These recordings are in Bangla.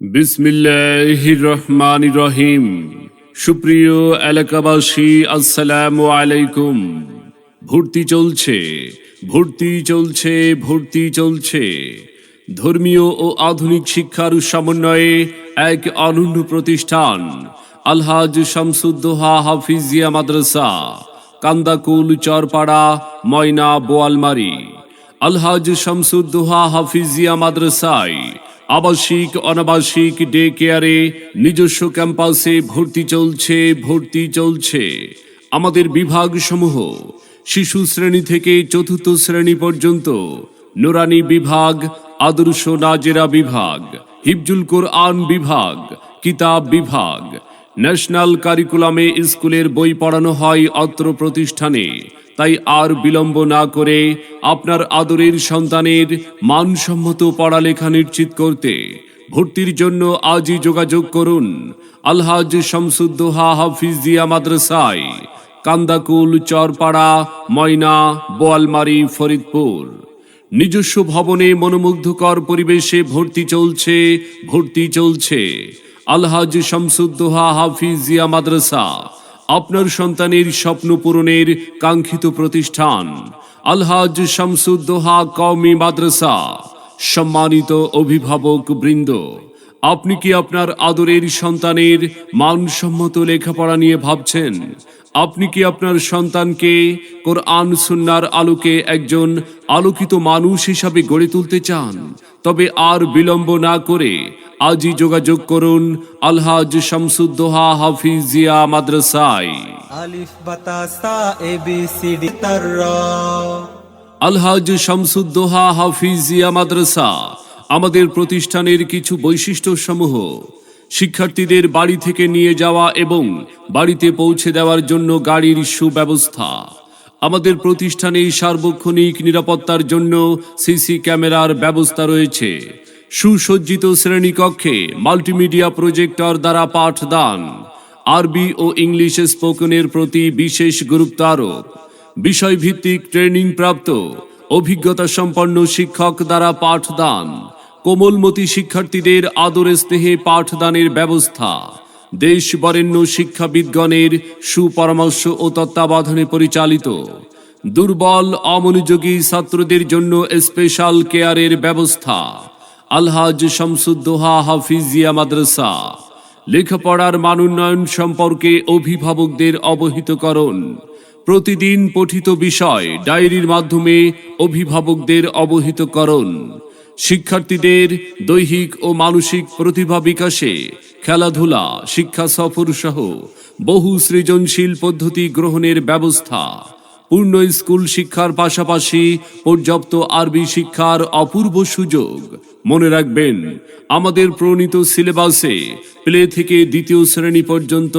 বিসমিল্লাহির রহমান রহিম সুপ্রিয় এলাকাবাসী, আসসালামু আলাইকুম। ভর্তি চলছে ভর্তি চলছে ভর্তি চলছে। ধর্মীয় ও আধুনিক শিক্ষার সমন্বয়ে এক অনন্য প্রতিষ্ঠান, আলহাজ শামসুদ্দোহা হাফিজিয়া মাদ্রাসা, কান্দাকুল চরপাড়া, ময়না বোয়ালমারি। আলহাজ শামসুদ্দোহা হাফিজিয়া মাদ্রাসায় আবাসিক, অনাবাসিক ডে কেয়ারে নিজস্ব ক্যাম্পাসে ভর্তি চলছে ভর্তি চলছে। আমাদের বিভাগসমূহ শিশু শ্রেণি থেকে চতুর্থ শ্রেণি পর্যন্ত নোরানি বিভাগ, আদর্শ নাজেরা বিভাগ হিবজুল কোরআন বিভাগ, কিতাব বিভাগ ন্যাশনাল কারিকুলামে স্কুলের বই পড়ানো হয় অত্র প্রতিষ্ঠানে। তাই আর বিলম্ব না করে আপনার আদরের সন্তানের মানসম্মত পড়ালেখা নিশ্চিত করতে ভর্তির জন্য আজই যোগাযোগ করুন। আলহাজ শামসুদ্দোহা হাফিজিয়া মাদ্রাসায়, কান্দাকুল, চরপাড়া, ময়না, বোয়ালমারি, ফরিদপুর। নিজস্ব ভবনে মনোমুগ্ধকর পরিবেশে ভর্তি চলছে ভর্তি চলছে। আলহাজ শামসুদ্দোহা হাফিজিয়া মাদ্রাসা, আপনার সন্তানের স্বপ্ন পূরণের কাঙ্ক্ষিত প্রতিষ্ঠান আলহাজ শামসুদ্দোহা কওমি মাদ্রাসা, সম্মানিত অভিভাবক বৃন্দ, আপনি কি আপনার আদরের সন্তানের মানসম্মত লেখাপড়া নিয়ে ভাবছেন? আপনি কি আপনার সন্তানকে কোরআন সুন্নার আলোকে একজন আলোকিত মানুষ হিসাবে গড়ে তুলতে চান? তবে আর বিলম্ব না করে আজই যোগাযোগ করুন আলহাজ শামসুদ্দোহা হাফিজিয়া মাদ্রাসায়। আলিফ বাতাসা তার আলহাজ শামসুদ্দোহা হাফিজিয়া মাদ্রাসা আমাদের প্রতিষ্ঠানের কিছু বৈশিষ্ট্য সমূহ শিক্ষার্থীদের বাড়ি থেকে নিয়ে যাওয়া এবং বাড়িতে পৌঁছে দেওয়ার জন্য গাড়ির সুব্যবস্থা আমাদের প্রতিষ্ঠানে সার্বক্ষণিক নিরাপত্তার জন্য সিসি ক্যামেরার ব্যবস্থা রয়েছে। সুসজ্জিত শ্রেণীকক্ষে মাল্টিমিডিয়া প্রজেক্টর দ্বারা পাঠদান। আরবি ও ইংলিশ স্পোকনের প্রতি বিশেষ গুরুত্ব আরোপ বিষয়ভিত্তিক ট্রেনিং প্রাপ্ত, অভিজ্ঞতা সম্পন্ন শিক্ষক দ্বারা পাঠদান। কোমলমতি শিক্ষার্থীদের আদরে স্নেহে পাঠদানের ব্যবস্থা। দেশ বরেণ্য শিক্ষাবিদগণের সুপরামর্শ ও তত্ত্বাবধানে পরিচালিত। দুর্বল, অমনোযোগী ছাত্রদের জন্য স্পেশাল কেয়ারের ব্যবস্থা। আলহাজ শামসুদ্দোহা হাফিজিয়া মাদ্রাসা। লেখাপড়ার মানোন্নয়ন সম্পর্কে অভিভাবকদের অবহিতকরণ। প্রতিদিন পঠিত বিষয় ডায়েরির মাধ্যমে অভিভাবকদের অবহিতকরণ। শিক্ষার্থীদের দৈহিক ও মানসিক প্রতিভা বিকাশে খেলাধুলা, শিক্ষা সফর সহ বহু সৃজনশীল পদ্ধতি গ্রহণের ব্যবস্থা। পূর্ণ স্কুল শিক্ষার পাশাপাশি পর্যাপ্ত আরবি শিক্ষার অপূর্ব সুযোগ। মনে রাখবেন, আমাদের প্রণীত সিলেবাসে প্লে থেকে দ্বিতীয় শ্রেণি পর্যন্ত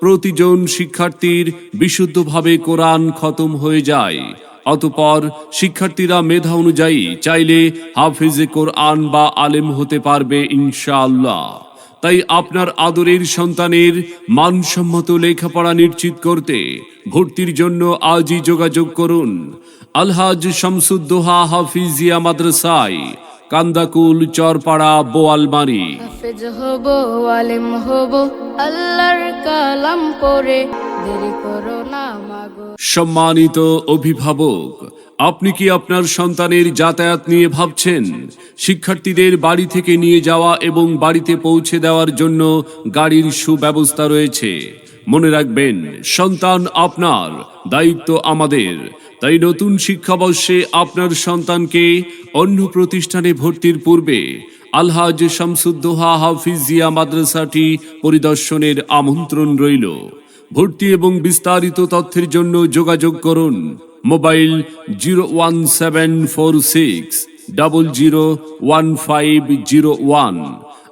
প্রতিজন শিক্ষার্থীর বিশুদ্ধভাবে কোরআন খতম হয়ে যায়। অতপর শিক্ষার্থীরা মেধা অনুযায়ী চাইলে হাফিজে কোরআন বা আলেম হতে পারবে ইনশাআল্লাহ। তাই আপনার আদরের সন্তানের মানসম্মত লেখাপড়া নিশ্চিত করতে ভর্তির জন্য আজই যোগাযোগ করুন। আলহাজ শামসুদ্দোহা হাফিজিয়া মাদ্রাসায়, কান্দাকুল, চরপাড়া, বোয়ালমারি। আল্লাহর কালাম সম্মানিত অভিভাবক, আপনি কি আপনার সন্তানের যাতায়াত নিয়ে ভাবছেন? শিক্ষার্থীদের বাড়ি থেকে নিয়ে যাওয়া এবং বাড়িতে পৌঁছে দেওয়ার জন্য গাড়ির সুব্যবস্থা রয়েছে। মনে রাখবেন, সন্তান আপনার, দায়িত্ব আমাদের। তাই নতুন শিক্ষাবর্ষে আপনার সন্তানকে অন্য প্রতিষ্ঠানে ভর্তির পূর্বে আলহাজ শামসুদ্দোহা হাফিজিয়া মাদ্রাসাটি পরিদর্শনের আমন্ত্রণ রইল। ভর্তি এবং বিস্তারিত তথ্যের জন্য যোগাযোগ করুন mobile zero one seven four six double zero one five zero one.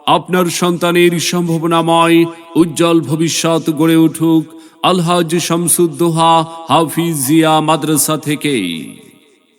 আপনার সন্তানের সম্ভাবনাময় উজ্জ্বল ভবিষ্যৎ গড়ে উঠুক আলহাজ শামসুদ্দোহা হাফিজিয়া মাদ্রাসা থেকেই।